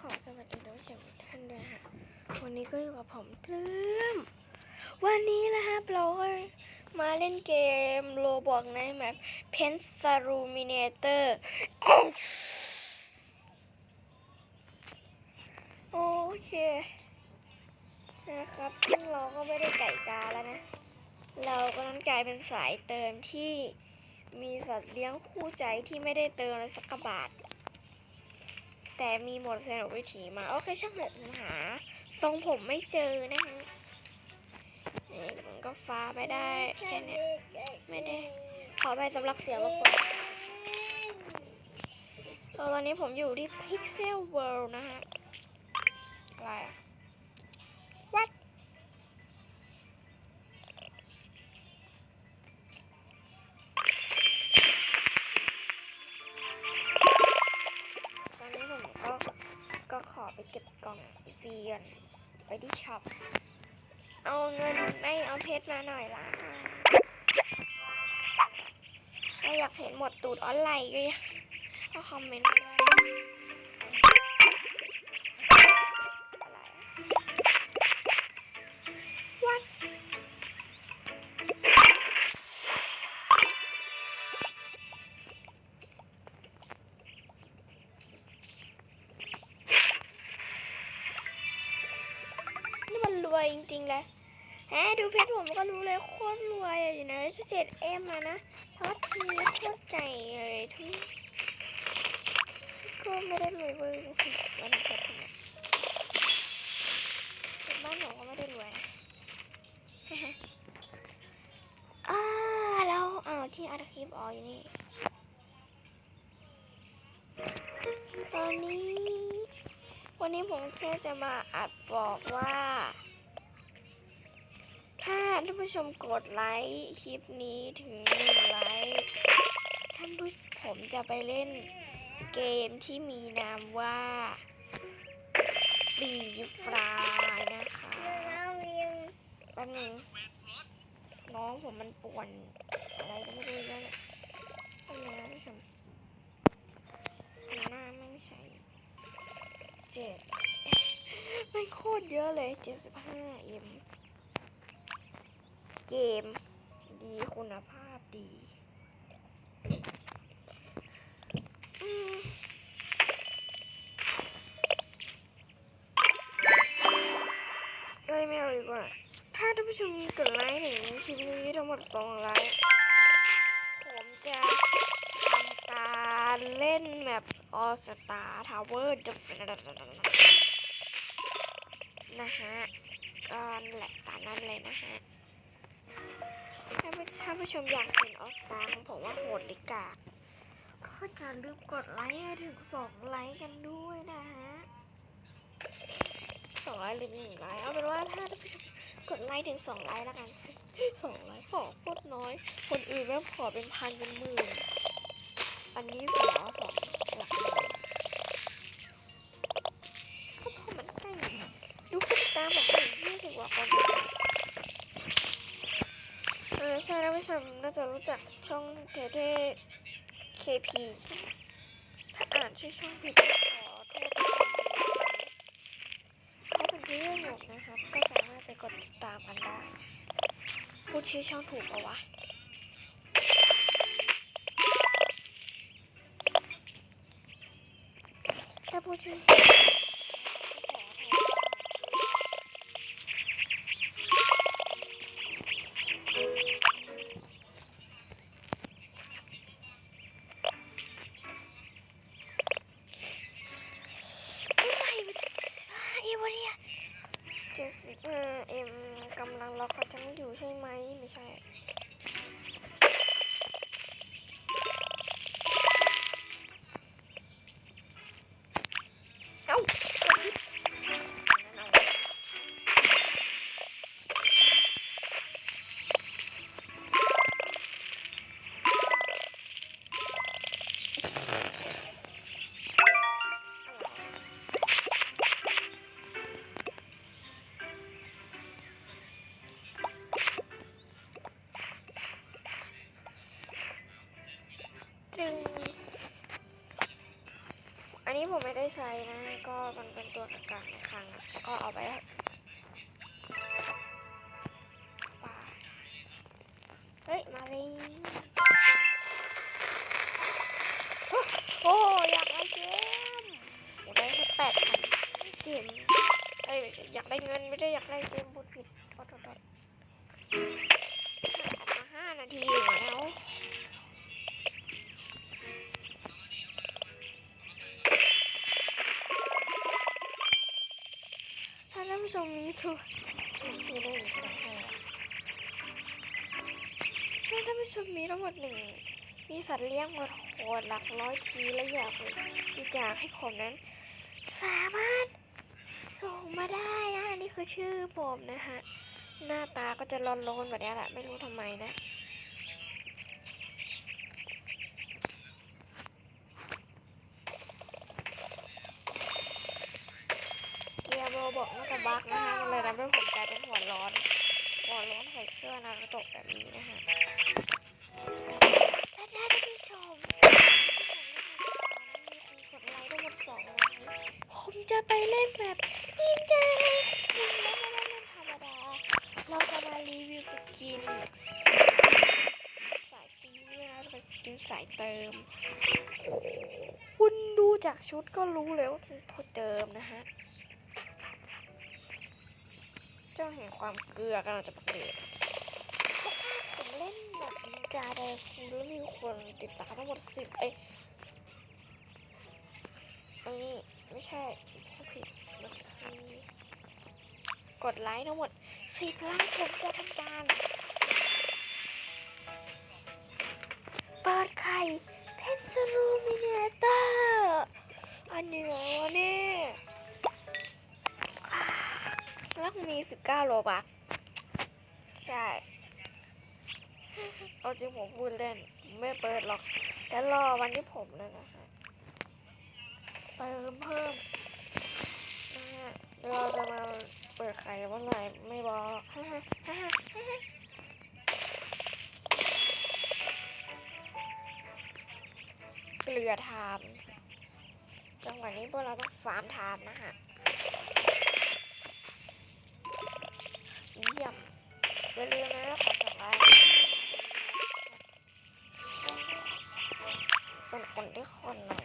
ขอสวัสดีท่านผู้ชมทุกท่านด้วยนะคะวันนี้ก็อยู่กับผมเพื่อมวันนี้นะครับเราก็มาเล่นเกมโลบอกในแมปเพนซารูมิเนเตอร์โอเค นะครับ ซึ่งเราก็ไม่ได้ไก่กาแล้วนะ เราก็ต้องกลายเป็นสายเติมที่มีสัตว์เลี้ยงคู่ใจที่ไม่ได้เติมเลยสักกบาท แต่มีหมดสนุกวิถีมา โอเคช่างเถอะหา ทรงผมไม่เจอนะฮะนี่มันก็ฟ้าไปได้แค่เนี้ยไม่ได้ ขอไปสำหรับเสียงรบกวนตอนนี้ผมอยู่ที่ Pixel World นะฮะอะไรอะ เก็บกล่องฟรีก่อนไปที่ช็อป เอาเงินไม่เอาเพชรมาหน่อยละถ้าอยากเห็นหมดตูดออนไลน์ก็ยังก็คอมเมนต์มาได้ รวยจริงๆเลยแหมดูเพชรผมก็รู้เลยโคตรรวยอยู่ในเจ็ดเอ็มอะนะทอดทีโคตรใจเลยทุกก็ไม่ได้รวยเวอร์วันนี้เพชรเนี่ยบ้านผมก็ไม่ได้รวยนะอ่าแล้วเอาที่อัดคลิปอออยู่นี่ ตอนนี้ วันนี้ผมแค่จะมาอัดบอกว่า ถ้าท่านผู้ชมกดไลค์คลิปนี้ถึงหนึ่งไลค์ท่านผู้ผมจะไปเล่นเกมที่มีนามว่าฟรีฟรายนะคะแป๊บนึงน้องผมมันป่วนอะไรก็ไม่รู้แล้วเนี่ยนึงนะท่านผู้ชมหน้าไม่ใช่เจ็ดไม่โคตรเยอะเลย75 m เกมดีคุณภาพดีอืมเอ้ยไม่เอาดีกว่า ถ้าท่านผู้ชมกดไลค์ถึงคลิปนี้ทั้งหมด2ไลค์ผมจะทำการเล่นแมปออสตาทาวเวอร์นะฮะก็แหละตามนั้นเลยนะฮะ ถ้าผู้ถ้าผู้ชมอยากเห็นออสตาของผมว่าโหดหรือกากก็อย่าลืมกดไลค์ให้ถึงสองไลค์กันด้วยนะฮะสองไลค์หรือหนึ่งไลค์เอาเป็นว่าถ้าท่านผู้ชมกดไลค์ถึงสองไลค์แล้วกันสองไลค์ขอโคตรน้อย คนอื่นแม่งขอเป็นพันเป็นหมื่น อันนี้ขอสอง ผู้ชมน่าจะรู้จักช่องเทเท KP ใช่ไหมถ้าอ่านชื่อช่องผิดก็ขอโทษด้าเป็นเรื่องหกนะครับ ก็สามารถไปกดติดตามกันได้ พูดชื่อช่องถูกปะวะถ้าพูดชื่อ นี้ผมไม่ได้ใช้นะ ก็มันเป็นตัวกลางๆในคลังอะแล้วก็เอาไปปเฮ้ย มาเลยโอ้อยากได้เกมโอ้ได้แค่แปดพันเกมเอ้ยอยากได้เงินไม่ได้อยากได้เกมพูาท่านผู้ชมมีทั้งหมดหนึ่งมีสัตว์เลี้ยงหมดโหดหลักร้อยทีและอยากบริจาคให้ผมนั้น สามารถส่งมาได้นะนนี่คือชื่อผมนะฮะ หน้าตาก็จะร้อนๆแบบนี้แหละ ไม่รู้ทำไมนะ ไปเล่นแบบนินจาคุณแล้วไม่ได้เล่นธรรมดาเราจะมารีวิวสกิน สายฟรีนะเป็นสกินสายเติม คุณดูจากชุดก็รู้เลยว่าเป็นผู้เติมนะฮะเจ้าแห่งความเกลือกำลังจะประเกิดผมเล่นแบบนินจาแดงคุณแล้มีคนติดตามทั้งหมดสิบเอ้ยไอ้นี่ไม่ใช่ผ กดไลค์ทั้งหมดสิบไลค์ผมจะทำการ เปิดไข่เพชรสรูมิเนเตอร์อันนี้เหรอวะเนี่ยอ่าแล้วมี19โลบักใช่ เอาจริงผมพูดเล่น ไม่เปิดหรอกแล้วรอวันที่ผมนั่นนะฮะเติมเพิ่ม เราจะมาเปิดไข่เมื่อไหร่ไม่บอกฮ่าฮ่าฮ่าฮ่าเกลือทามจังหวะนี้พวกเราต้องฟาร์มทามนะฮะเยี่ยมอย่าลืมนะขอสองไลค์เป็นคนที่คนหน่อย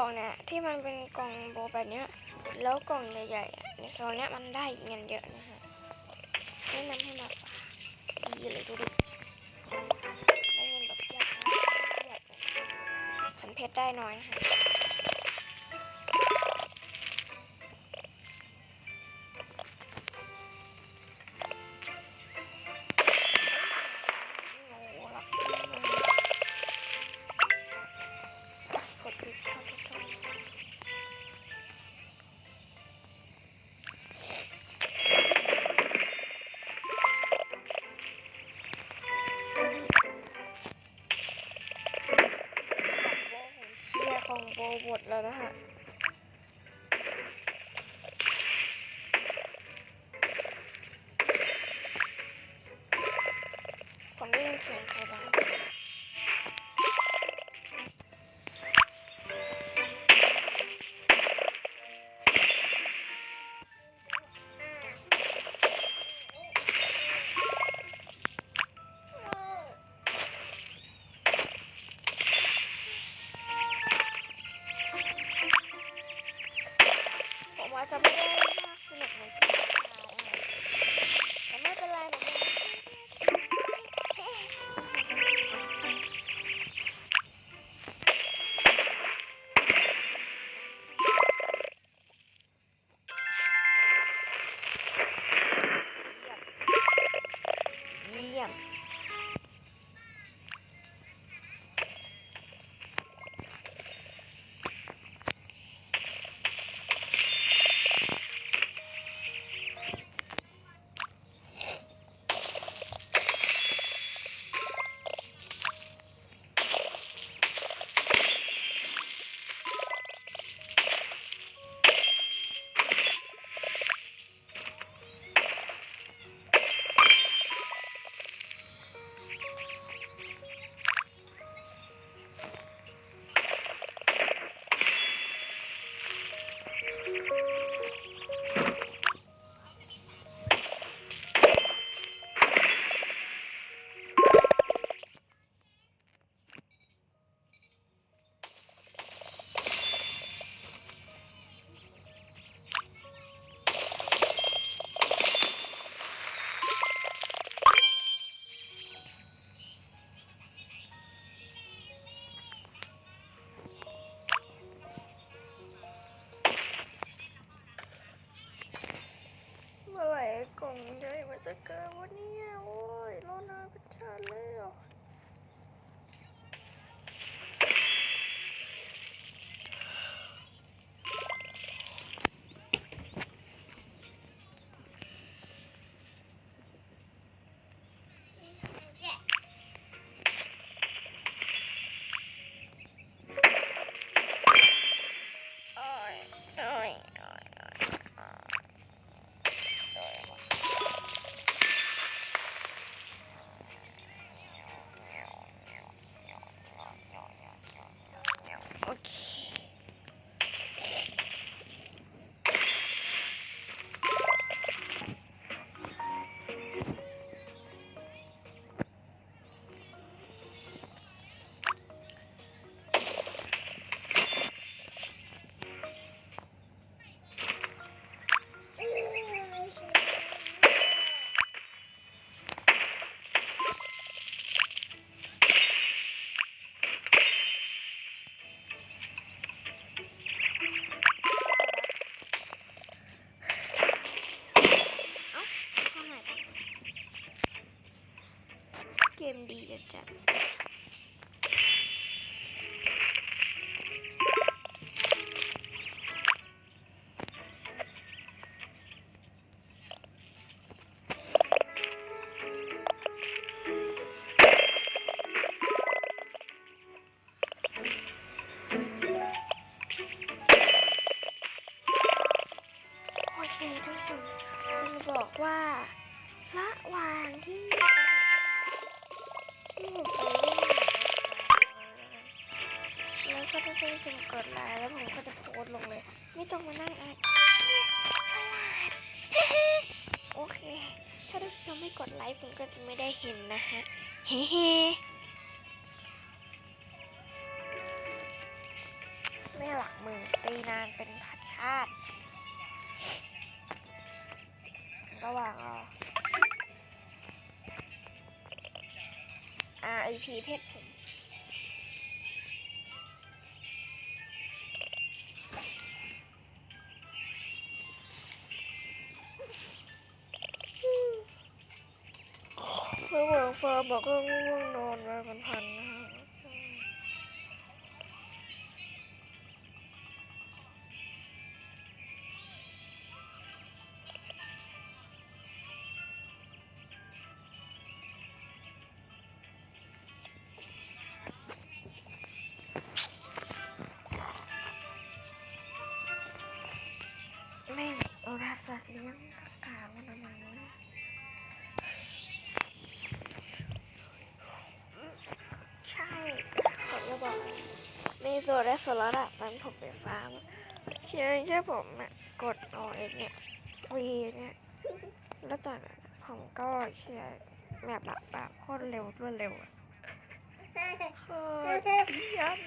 ล่องเนี่ยที่มันเป็นกล่องโบแบบเนี้ยแล้วกล่องใหญ่ๆในโซนเนี้ยมันได้เงินเยอะนะฮะแนะนำให้มาฝากดีเลยดูดิได้เงินแบบยากมากสันเพชรได้น้อยนะฮะ เคลียร์ของโบหมดแล้วนะฮะ จะเกิดวันนี้โอ้ยรอนานเป็นชาติแล้ว กดไลค์แล้วผมก็จะโพสต์ลงเลย ไม่ต้องมานั่งอ่านโอเค ถ้าท่านผู้ชมไม่กดไลค์ผมก็จะไม่ได้เห็นนะฮะ เฮ้เฮ้ไม่หลักมือตีนานเป็นพัชชาติ ระหว่างรอ RIP เพชร เมื่อเวิร์กเฟิร์บอกก็ง่วงนอนมาพันพันๆนะฮะแม่งเอาราสัตว์เลี้ยงกามันทำไมวะเนี่ยช่ผมจะ บอกมีตัวแรกสลัดอะตอนผมไปฟาร์มอะเพียงแค่ผมอะกดออกเองเนี่ยวีเนี่ยแล้วจากนั้นผมก็เชียร์แบบแบบแบบโคตรเร็วรวดเร็วอะโคตรยี่ยม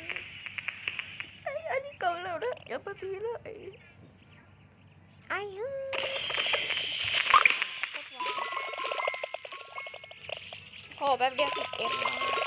ไอ้อันนี้กองเร็วนะอย่าไปพีเลยไอ้ฮึโหแป๊บเดียวสิบเอ็มแล้ว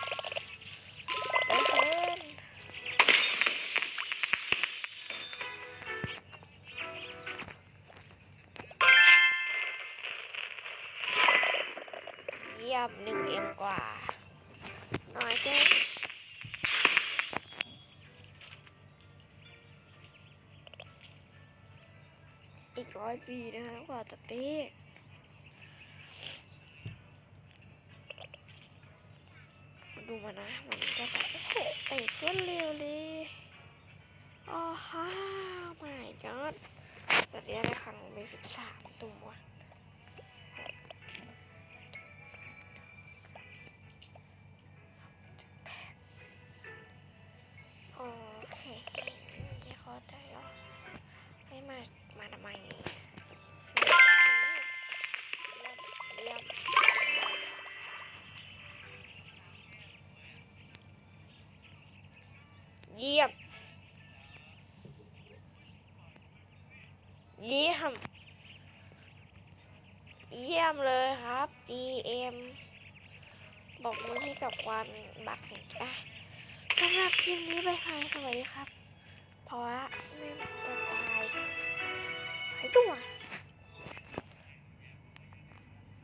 ร้อยปีนะฮะกว่าจะเตะดูมานะ มันก็แบบโอ้โหเตะก็เร็วเลยอ๋อฮ่าไม่จอดสัตว์เลี้ยงในครั้งมีสิบสามตัว เยี่ยม เยี่ยม เยี่ยมเลยครับ DM บอกมือให้กับควันบักของแกสำหรับคลิปนี้ไปพายสวัสดีครับเพราะว่าไม่จะตายไอตัว